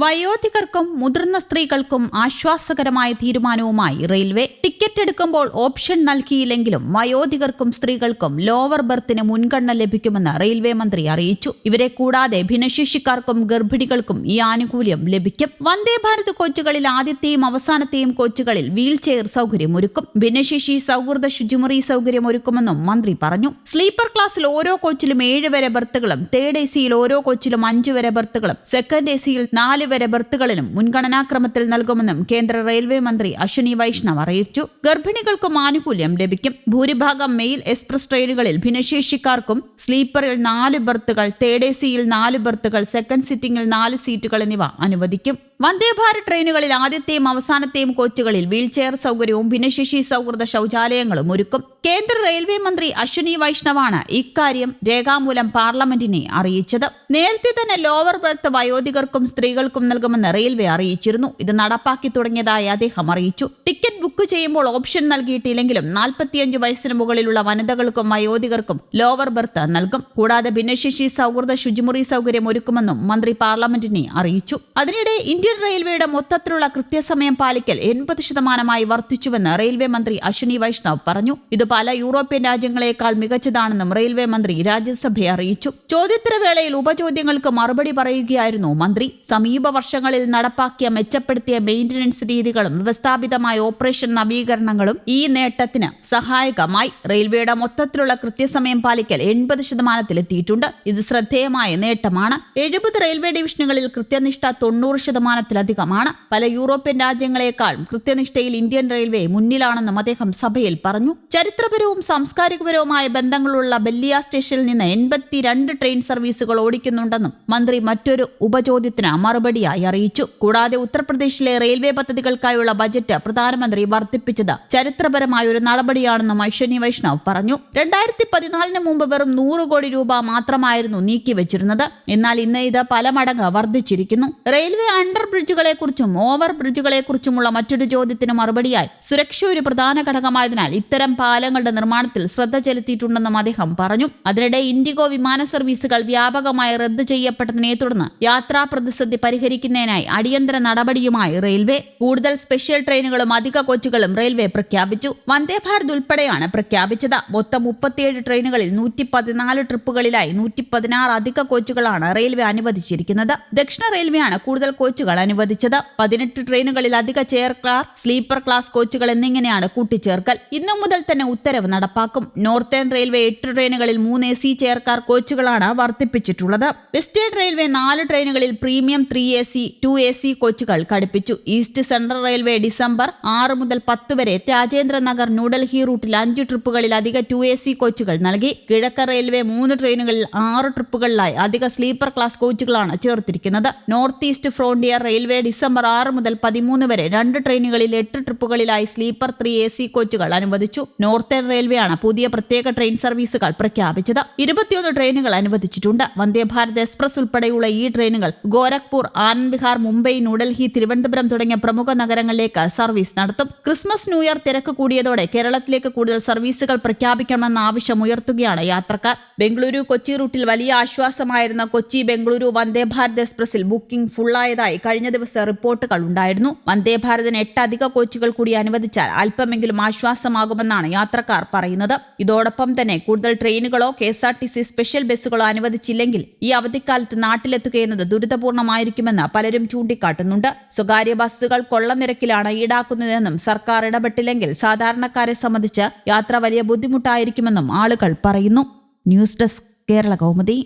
വയോധികർക്കും മുതിർന്ന സ്ത്രീകൾക്കും ആശ്വാസകരമായ തീരുമാനവുമായി റെയിൽവേ ടിക്കറ്റ് എടുക്കുമ്പോൾ ഓപ്ഷൻ നൽകിയില്ലെങ്കിലും വയോധികർക്കും സ്ത്രീകൾക്കും ലോവർ ബർത്തിന് മുൻഗണന ലഭിക്കുമെന്ന് റെയിൽവേ മന്ത്രി അറിയിച്ചു. ഇവരെ കൂടാതെ ഭിന്നശേഷിക്കാർക്കും ഗർഭിണികൾക്കും ഈ ആനുകൂല്യം ലഭിക്കും. വന്ദേ ഭാരത് കോച്ചുകളിൽ ആദ്യത്തെയും അവസാനത്തെയും കോച്ചുകളിൽ വീൽ ചെയർ സൗകര്യം ഒരുക്കും ഭിന്നശേഷി സൗഹൃദ ശുചിമുറി സൗകര്യം ഒരുക്കുമെന്നും മന്ത്രി പറഞ്ഞു. സ്ലീപ്പർ ക്ലാസ്സിൽ ഓരോ കോച്ചിലും ഏഴ് വരെ ബർത്തുകളും തേർഡ് എ സിയിൽ ഓരോ കോച്ചിലും അഞ്ച് വരെ ബർത്തുകളും സെക്കൻഡ് എ സിയിൽ നാല് വരെ ബർത്തുകളിലും മുൻഗണനാക്രമത്തിൽ നൽകുമെന്നും കേന്ദ്ര റെയിൽവേ മന്ത്രി അശ്വിനി വൈഷ്ണവ് അറിയിച്ചു. ഗർഭിണികൾക്കും ആനുകൂല്യം ലഭിക്കും. ഭൂരിഭാഗം മെയിൽ എക്സ്പ്രസ് ട്രെയിനുകളിൽ ഭിന്നശേഷിക്കാർക്കും സ്ലീപ്പറിൽ നാല് ബർത്തുകൾ തേർഡ് എ സിയിൽ നാല് ബർത്തുകൾ സെക്കൻഡ് സിറ്റിംഗിൽ നാല് സീറ്റുകൾ എന്നിവ അനുവദിക്കും. വന്ദേ ഭാരത് ട്രെയിനുകളിൽ ആദ്യത്തെയും അവസാനത്തെയും കോച്ചുകളിൽ വീൽചെയർ സൗകര്യവും ഭിന്നശേഷി സൗഹൃദ ശൗചാലയങ്ങളും ഒരുക്കും. കേന്ദ്ര റെയിൽവേ മന്ത്രി അശ്വിനി വൈഷ്ണവാണ് ഇക്കാര്യം രേഖാമൂലം പാർലമെന്റിനെ അറിയിച്ചത്. നേരത്തെ തന്നെ ലോവർ ബർത്ത് വയോധികർക്കും സ്ത്രീകൾക്കും നൽകുമെന്ന് റെയിൽവേ അറിയിച്ചിരുന്നു. ഇത് നടപ്പാക്കി തുടങ്ങിയതായി അദ്ദേഹം അറിയിച്ചു. ടിക്കറ്റ് ബുക്ക് ചെയ്യുമ്പോൾ ഓപ്ഷൻ നൽകിയിട്ടില്ലെങ്കിലും നാൽപ്പത്തിയഞ്ച് വയസ്സിന് മുകളിലുള്ള വനിതകൾക്കും വയോധികർക്കും ലോവർ ബർത്ത് നൽകും. കൂടാതെ ഭിന്നശേഷി സൗഹൃദ ശുചിമുറി സൗകര്യം ഒരുക്കുമെന്നും മന്ത്രി പാർലമെന്റിനെ അറിയിച്ചു. അതിനിടെ ഇന്ത്യൻ റെയിൽവേയുടെ മൊത്തത്തിലുള്ള കൃത്യസമയം പാലിക്കൽ എൺപത് ശതമാനമായി വർദ്ധിച്ചുവെന്ന് റെയിൽവേ മന്ത്രി അശ്വിനി വൈഷ്ണവ് പറഞ്ഞു. ഇത് പല യൂറോപ്യൻ രാജ്യങ്ങളെക്കാൾ മികച്ചതാണെന്നും റെയിൽവേ മന്ത്രി രാജ്യസഭയെ അറിയിച്ചു. ചോദ്യോത്തരവേളയിൽ ഉപചോദ്യങ്ങൾക്ക് മറുപടി പറയുകയായിരുന്നു മന്ത്രി. സമീപ വർഷങ്ങളിൽ നടപ്പാക്കിയ മെച്ചപ്പെടുത്തിയ മെയിന്റനൻസ് രീതികളും വ്യവസ്ഥാപിതമായ ഓപ്പറേഷൻ നവീകരണങ്ങളും ഈ നേട്ടത്തിന് സഹായകമായി. റെയിൽവേയുടെ മൊത്തത്തിലുള്ള കൃത്യസമയം പാലിക്കൽ എൺപത് ശതമാനത്തിലെത്തിയിട്ടുണ്ട്. ഇത് ശ്രദ്ധേയമായ നേട്ടമാണ്. എഴുപത് റെയിൽവേ ഡിവിഷനുകളിൽ കൃത്യനിഷ്ഠ തൊണ്ണൂറ് ശതമാനത്തിലധികമാണ്. പല യൂറോപ്യൻ രാജ്യങ്ങളെക്കാൾ കൃത്യനിഷ്ഠയിൽ ഇന്ത്യൻ റെയിൽവേ മുന്നിലാണെന്നും അദ്ദേഹം സഭയിൽ പറഞ്ഞു. ചരിത്രപരവും സാംസ്കാരികപരവുമായ ബന്ധങ്ങളുള്ള ബല്ലിയ സ്റ്റേഷനിൽ നിന്ന് എൺപത്തിരണ്ട് ട്രെയിൻ സർവീസുകൾ ഓടിക്കുന്നുണ്ടെന്നും മന്ത്രി മറ്റൊരു ഉപചോദ്യത്തിന് മറുപടിയായി അറിയിച്ചു. കൂടാതെ ഉത്തർപ്രദേശിലെ റെയിൽവേ പദ്ധതികൾക്കായുള്ള ബജറ്റ് പ്രധാനമന്ത്രി വർദ്ധിപ്പിച്ചത് ചരിത്രപരമായ ഒരു നടപടിയാണെന്നും അശ്വനി വൈഷ്ണവ് പറഞ്ഞു. രണ്ടായിരത്തി പതിനാലിന് മുമ്പ് വെറും നൂറ് കോടി രൂപ മാത്രമായിരുന്നു നീക്കിവച്ചിരുന്നത്. എന്നാൽ ഇന്ന് ഇത് പല മടങ്ങ് വർദ്ധിച്ചിരിക്കുന്നു. റെയിൽവേ അണ്ടർ ബ്രിഡ്ജുകളെക്കുറിച്ചും ഓവർ ബ്രിഡ്ജുകളെക്കുറിച്ചുമുള്ള മറ്റൊരു ചോദ്യത്തിന് മറുപടിയായി. സുരക്ഷ ഒരു പ്രധാന ഘടകമായതിനാൽ ഇത്തരം പാലങ്ങളുടെ നിർമ്മാണത്തിൽ ശ്രദ്ധ ചെലുത്തിയിട്ടുണ്ടെന്നും അദ്ദേഹം പറഞ്ഞു. അതിനിടെ ഇൻഡിഗോ വിമാന സർവീസുകൾ വ്യാപകമായി റദ്ദു ചെയ്യപ്പെട്ടതിനെ തുടർന്ന് യാത്രാ പ്രതിസന്ധി പരിഹരിക്കുന്നതിനായി അടിയന്തര നടപടിയുമായി റെയിൽവേ കൂടുതൽ സ്പെഷ്യൽ ട്രെയിനുകളും അധിക കോച്ചുകളും റെയിൽവേ പ്രഖ്യാപിച്ചു. വന്ദേ ഭാരത് ഉൾപ്പെടെയാണ് പ്രഖ്യാപിച്ചത്. മൊത്തം മുപ്പത്തിയേഴ് ട്രെയിനുകളിൽ നൂറ്റി പതിനാല് ട്രിപ്പുകളിലായി നൂറ്റി പതിനാറ് അധിക കോച്ചുകളാണ് റെയിൽവേ അനുവദിച്ചിരിക്കുന്നത്. ദക്ഷിണ റെയിൽവേയാണ് കൂടുതൽ കോച്ചുകൾ അനുവദിച്ചത്. പതിനെട്ട് ട്രെയിനുകളിൽ അധിക ചെയർ കാർ സ്ലീപ്പർ ക്ലാസ് കോച്ചുകൾ എന്നിങ്ങനെയാണ് കൂട്ടിച്ചേർക്കൽ. ഇന്നു മുതൽ തന്നെ ഉത്തരവ് നടപ്പാക്കും. നോർത്തേൺ റെയിൽവേ എട്ട് ട്രെയിനുകളിൽ മൂന്ന് എ സി ചെയർകാർ കോച്ചുകളാണ് വർദ്ധിപ്പിച്ചിട്ടുള്ളത്. വെസ്റ്റേൺ റെയിൽവേ നാല് ട്രെയിനുകളിൽ premium three A C two A C കോച്ചുകൾ ഘടിപ്പിച്ചു. ഈസ്റ്റ് സെൻട്രൽ റെയിൽവേ ഡിസംബർ ആറ് മുതൽ പത്ത് വരെ രാജേന്ദ്ര നഗർ ന്യൂഡൽഹി റൂട്ടിൽ അഞ്ച് ട്രിപ്പുകളിൽ അധിക ടു എ സി കോച്ചുകൾ നൽകി. കിഴക്ക റെയിൽവേ മൂന്ന് ട്രെയിനുകളിൽ ആറ് ട്രിപ്പുകളിലായി അധിക സ്ലീപ്പർ ക്ലാസ് കോച്ചുകളാണ് ചേർത്തിരിക്കുന്നത്. North east frontier railway December ആറ് മുതൽ പതിമൂന്ന് വരെ രണ്ട് ട്രെയിനുകളിൽ എട്ട് ട്രിപ്പുകളിലായി സ്ലീപ്പർ ത്രീ എ സി കോച്ചുകൾ അനുവദിച്ചു. നോർത്തേൺ റെയിൽവേയാണ് പുതിയ പ്രത്യേക ട്രെയിൻ സർവീസുകൾ പ്രഖ്യാപിച്ചത്. ഇരുപത്തിയൊന്ന് ട്രെയിനുകൾ അനുവദിച്ചിട്ടുണ്ട്. വന്ദേ ഭാരത് എക്സ്പ്രസ് ഉൾപ്പെടെയുള്ള ഈ ട്രെയിനുകൾ ഗോരഖ്പൂർ ആനന്ദ് വിഹാർ മുംബൈ ന്യൂഡൽഹി തിരുവനന്തപുരം തുടങ്ങിയ പ്രമുഖ നഗരങ്ങളിലേക്ക് സർവീസ് നടത്തും. ക്രിസ്മസ് ന്യൂ ഇയർ തിരക്ക് കൂടിയതോടെ കേരളത്തിലേക്ക് കൂടുതൽ സർവീസുകൾ പ്രഖ്യാപിക്കണമെന്ന ആവശ്യം ഉയർത്തുകയാണ് യാത്രക്കാർ. ബംഗളൂരു കൊച്ചി റൂട്ടിൽ വലിയ ആശ്വാസമായിരുന്ന കൊച്ചി ബംഗളൂരു വന്ദേ ഭാരത് എക്സ്പ്രസിൽ ബുക്കിംഗ് ഫുള്ളായതായി കഴിഞ്ഞ ദിവസം റിപ്പോർട്ടുകൾ ഉണ്ടായിരുന്നു. വന്ദേ ഭാരതിന് എട്ട് അധിക കോച്ചുകൾ കൂടി അനുവദിച്ചാൽ അല്പമെങ്കിലും ആശ്വാസമാകുമെന്നാണ് യാത്രക്കാർ പറയുന്നത്. ഇതോടൊപ്പം തന്നെ കൂടുതൽ ട്രെയിനുകളോ K S R T C special ബസ്സുകളോ അനുവദിച്ചില്ലെങ്കിൽ ഈ അവധിക്കാലത്ത് നാട്ടിലെത്തുകയെന്നത് ദുരിതപൂർണമായിരിക്കുമെന്ന് പലരും ചൂണ്ടിക്കാട്ടുന്നുണ്ട്. സ്വകാര്യ ബസ്സുകൾ കൊള്ളനിരക്കിലാണ് ഈടാക്കുന്നതെന്നും സർക്കാർ ഇടപെട്ടില്ലെങ്കിൽ സാധാരണക്കാരെ സംബന്ധിച്ച് യാത്ര വലിയ ബുദ്ധിമുട്ടായിരിക്കുമെന്നും ആളുകൾ പറയുന്നു. News desk Kerala Kaumudi.